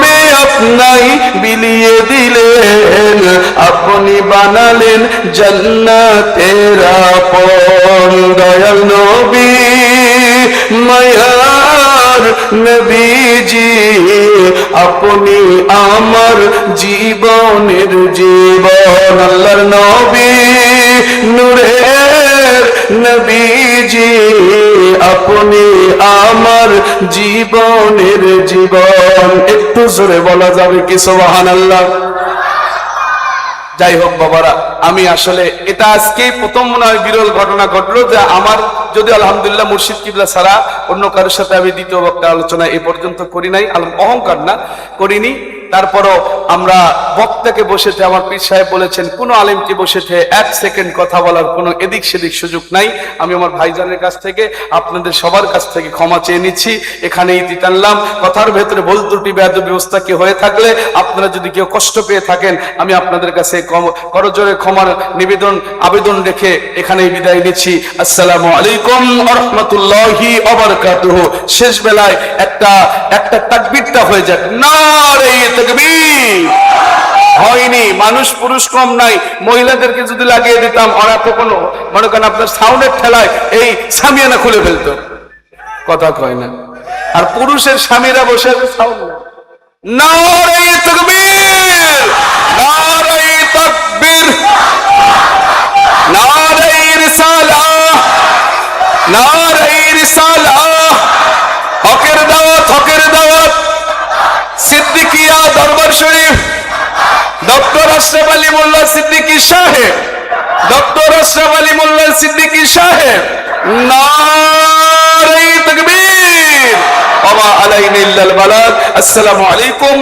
মে আপনাই বিলিয়ে দিলেন। আপনি বানালেন জন্নতের আপন দয়াল নবী, মায়ার নবীজি। আপনি আমার জীবনের জীবন, আল্লাহর নবী, নূরের নবীজি। আপনি আমার জীবনের জীবন জোরে বলা যাবে কি সোবাহান আল্লাহ যাই হোক বাবারা, আমি আসলে এটা আজকেই প্রথম মনে হয় বিরল ঘটনা ঘটলো যে আমার যদি আলহামদুলিল্লাহ মুর্শিদ কিবলা ছাড়া অন্য কারোর সাথে আমি দ্বিতীয় বক্তা আলোচনা এ পর্যন্ত করি নাই অহংকার না, করিনি। তারপরও আমরা বক্তাকে বসেতে আমার পীর সাহেব বলেছেন, কোন আলেমকে বসেতে এক সেকেন্ড কথা বলার কোনো এদিক সেদিক সুযোগ নাই। আমি আমার ভাইজানের কাছ থেকে, আপনাদের সবার কাছ থেকে ক্ষমা চেয়ে নিচ্ছি। এখানে ইতি টানলাম। কথার ভেতরে ভুল ত্রুটি ব্যাধ ব্যবস্থা কি হয়ে থাকলে আপনারা যদি কেউ কষ্ট পেয়ে থাকেন, আমি আপনাদের কাছে করজোরে ক্ষমার নিবেদন, আবেদন রেখে এখানেই বিদায় নিচ্ছি। আসসালামু আলাইকুম রহমতুল্লাহি অবরকাতুহ শেষ বেলায় একটা একটা তাকবিরটা হয়ে যাক। না রে হয়নি, মানুষ পুরুষ কম নাই। মহিলাদেরকে যদি লাগিয়ে দিতাম ওরা তো কোনো মনে করেন আপনার সাউন্ডের ঠেলায় এই সামিয়ানা খুলে ফেলতো। কথা কয় না। আর পুরুষের স্বামীরা বসে আছে সাউন্ড নারে তকবীর! নারে দরবার শরীফ। ডক্টর আশরাফ আলী মোল্লা সিদ্দিকী সাহেব। ডক্টর আশরাফ আলী মোল্লা সিদ্দিকী সাহেব। আলাইকুম